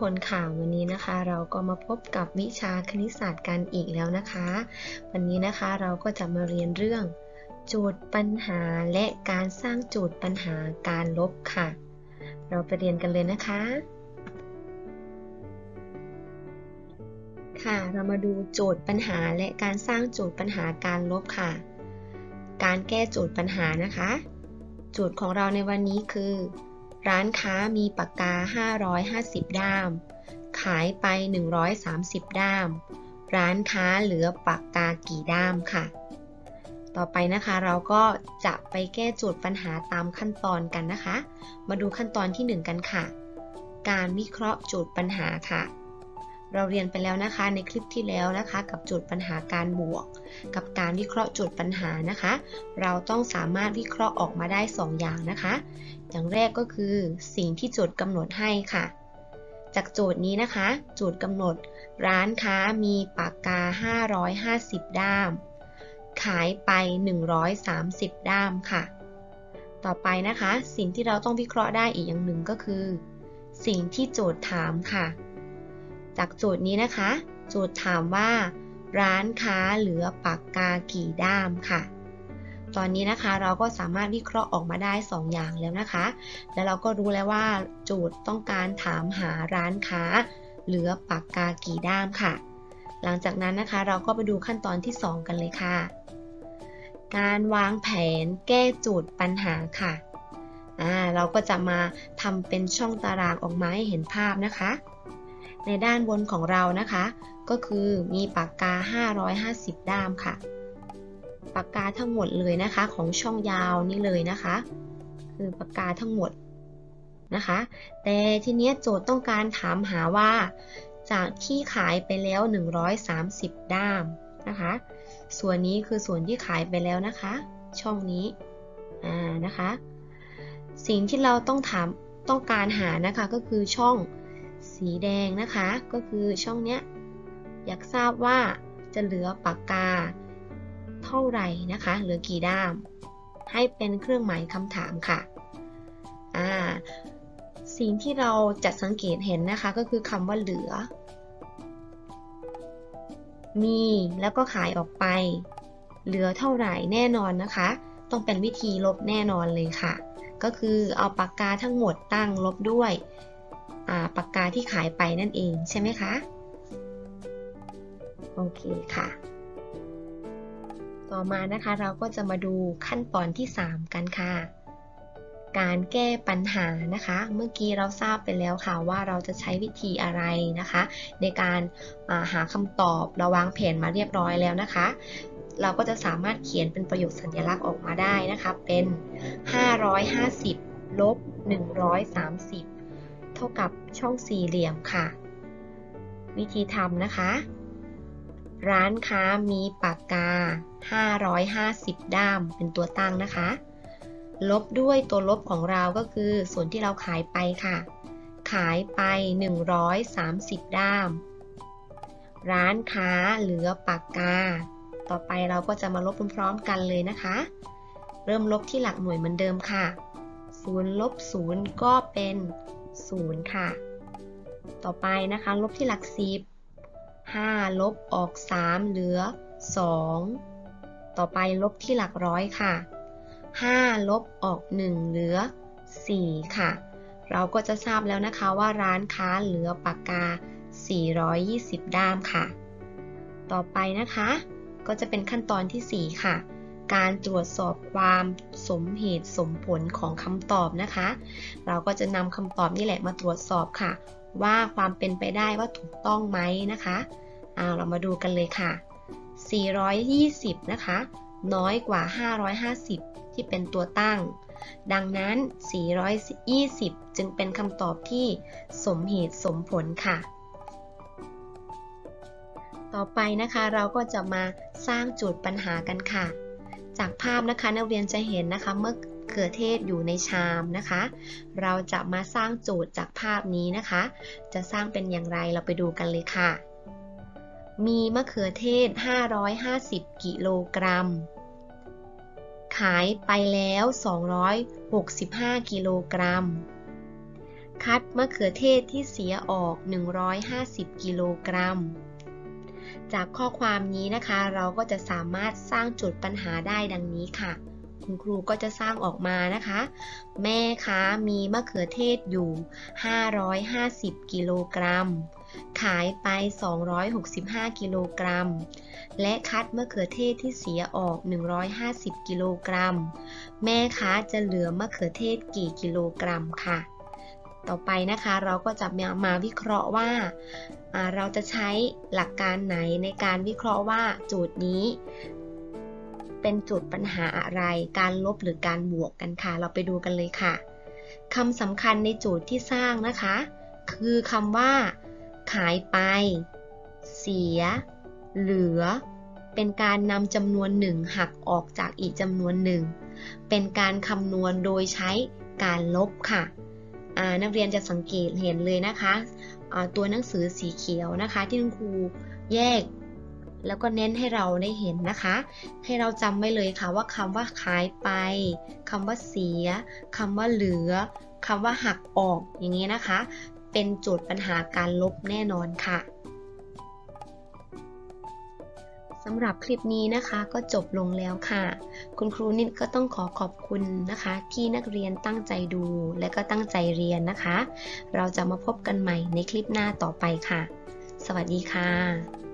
ทุกคนค่ะวันนี้นะคะ เราก็มาพบกับวิชาคณิตศาสตร์กันอีกแล้วนะคะ วันนี้นะคะเราก็จะมาเรียนเรื่อง โจทย์ปัญหาและการสร้างโจทย์ปัญหาการลบค่ะ เราไปเรียนกันเลยนะคะ ค่ะเรามาดูโจทย์ปัญหาและการสร้างโจทย์ปัญหาการลบค่ะ การแก้โจทย์ปัญหานะคะ โจทย์ของเราในวันนี้คือ ร้านค้ามีปากกา 550 ด้าม ขายไป 130 ด้าม ร้านค้าเหลือปากกากี่ด้ามค่ะ ต่อไปนะคะเราก็จะไปแก้โจทย์ปัญหาตามขั้นตอนกันนะคะ มาดูขั้นตอนที่ 1 กันค่ะ การวิเคราะห์โจทย์ปัญหาค่ะ เราเรียนไปแล้วนะคะในคลิปที่แล้วนะคะ กับโจทย์ปัญหาการบวก กับการวิเคราะห์โจทย์ปัญหานะคะ เราต้องสามารถวิเคราะห์ออกมาได้ 2 อย่างนะคะ อย่างแรกก็คือสิ่งที่โจทย์กำหนดให้ค่ะ จากโจทย์นี้นะคะ โจทย์กำหนด ร้านค้ามีปากกา 550 ด้าม ขายไป 130 ด้ามค่ะ ต่อไปนะคะ สิ่งที่เราต้องวิเคราะห์ได้อีกอย่างหนึ่งก็คือ สิ่งที่โจทย์ถามค่ะ จากโจทย์นี้นะคะ โจทย์ถามว่า ร้านค้าเหลือปากกากี่ด้ามค่ะ ตอนนี้นะคะเราก็สามารถวิเคราะห์ออกมาได้ 2 อย่างแล้วนะคะ แล้วเราก็รู้แล้วว่า โจทย์ต้องการถามหาร้านค้า เหลือปากกากี่ด้ามค่ะ หลังจากนั้นนะคะเราก็ไปดูขั้นตอนที่ 2 กันเลยค่ะ การวางแผนแก้โจทย์ปัญหาค่ะอ่าเราก็จะมาทำเป็นช่องตารางออกมาให้เห็นภาพนะคะ ในด้านบนของเรานะคะ ก็คือมีปากกา 550 ด้ามค่ะ ปากกาทั้งหมดเลยนะคะของช่องยาวนี่เลยนะคะ คือปากกาทั้งหมดนะคะ แต่ทีนี้โจทย์ต้องการถามหาว่า จากที่ขายไปแล้ว 130 ด้ามนะคะ ส่วนนี้คือส่วนที่ขายไปแล้วนะคะ ช่องนี้อ่านะคะ สิ่งที่เราต้องถามต้องการหานะคะก็คือช่อง สีแดงนะคะ ก็คือช่องเนี้ยอยากทราบว่าจะเหลือปากกาเท่าไหร่นะคะ เหลือกี่ด้าม ให้เป็นเครื่องหมายคำถามค่ะอ่าสิ่งที่เราจะสังเกตเห็นนะคะก็คือคำว่าเหลือ มีแล้วก็ขายออกไป เหลือเท่าไหร่แน่นอนนะคะ ต้องเป็นวิธีลบแน่นอนเลยค่ะ ก็คือเอาปากกาทั้งหมดตั้งลบด้วย ปากกาที่ขายไปนั่นเองใช่ไหมคะ โอเคค่ะ ต่อมานะคะเราก็จะมาดูขั้นตอนที่ 3 กันค่ะ การแก้ปัญหานะคะ เมื่อกี้เราทราบไปแล้วค่ะว่าเราจะใช้วิธีอะไรนะคะ ในการหาคำตอบเราวางแผนมาเรียบร้อยแล้วนะคะเราก็จะสามารถเขียนเป็นประโยคสัญลักษณ์ออกมาได้นะคะ เป็น 550 ลบ 130 ท่ากับช่องสี่เหลี่ยมค่ะ วิธีทำนะคะ ร้านค้ามีปากกา 550 ด้ามเป็นตัวตั้งนะคะ ลบด้วยตัวลบของเราก็คือส่วนที่เราขายไปค่ะ ขายไป 130 ด้าม ร้านค้าเหลือปากกา ต่อไปเราก็จะมาลบพร้อมๆกันเลยนะคะ เริ่มลบที่หลักหน่วยเหมือนเดิมค่ะ0ลบ0ก็เป็น 0 ค่ะ ต่อไปนะคะ ลบที่หลัก 10 5 ลบออก 3 เหลือ 2 ต่อไปลบที่หลักร้อยค่ะ 5 ลบออก 1 เหลือ 4 ค่ะ เราก็จะทราบแล้วนะคะว่าร้านค้าเหลือปากกา 420 ด้ามค่ะ ต่อไปนะคะ ก็จะเป็นขั้นตอนที่ 4 ค่ะ การตรวจสอบความสมเหตุสมผลของคำตอบนะคะ เราก็จะนำคำตอบนี่แหละมาตรวจสอบค่ะ ว่าความเป็นไปได้ว่าถูกต้องไหมนะคะเอาเรามาดูกันเลยค่ะ 420 นะคะ น้อยกว่า 550 ที่เป็นตัวตั้ง ดังนั้น 420 จึงเป็นคำตอบที่สมเหตุสมผลค่ะต่อไปนะคะเราก็จะมาสร้างโจทย์ปัญหากันค่ะ จากภาพนะคะนักเรียนจะเห็นนะคะเมื่อเขือเทศอยู่ในชามนะคะ เราจะมาสร้างโจทย์จากภาพนี้นะคะ จะสร้างเป็นอย่างไรเราไปดูกันเลยค่ะ มีมะเขือเทศ 550 กิโลกรัม ขายไปแล้ว 265 กิโลกรัม คัดมะเขือเทศที่เสียออก 150 กิโลกรัม จากข้อความนี้นะคะ เราก็จะสามารถสร้างจุดปัญหาได้ดังนี้ค่ะ คุณครูก็จะสร้างออกมานะคะ แม่ค้ามีมะเขือเทศอยู่ 550 กิโลกรัม ขายไป 265 กิโลกรัม และคัดมะเขือเทศที่เสียออก 150 กิโลกรัม แม่ค้าจะเหลือมะเขือเทศกี่กิโลกรัมค่ะ ต่อไปนะคะเราก็จะมามาวิเคราะห์ว่าเราจะใช้หลักการไหนในการวิเคราะห์ว่าจทย์นี้ เป็นจุดปัญหาอะไร การลบหรือการบวกกันค่ะ เราไปดูกันเลยค่ะคำสำคัญในโจทย์ที่สร้างนะคะ คือคำว่า ขายไป เสีย เหลือ เป็นการนำจำนวนหนึ่งหักออกจากอีกจำนวนหนึ่งเป็นการคำนวณโดยใช้การลบค่ะ นักเรียนจะสังเกตเห็นเลยนะคะตัวหนังสือสีเขียวนะคะ ที่คุณครูแยก แล้วก็เน้นให้เราได้เห็นนะคะ ให้เราจำไว้เลยค่ะว่าคำว่าขายไปคำว่าเสียคำว่าเหลือคำว่าหักออกอย่างนี้นะคะ เป็นโจทย์ปัญหาการลบแน่นอนค่ะ สำหรับคลิปนี้นะคะก็จบลงแล้วค่ะ คุณครูนิดก็ต้องขอขอบคุณนะคะ ที่นักเรียนตั้งใจดูและก็ตั้งใจเรียนนะคะ เราจะมาพบกันใหม่ในคลิปหน้าต่อไปค่ะ สวัสดีค่ะ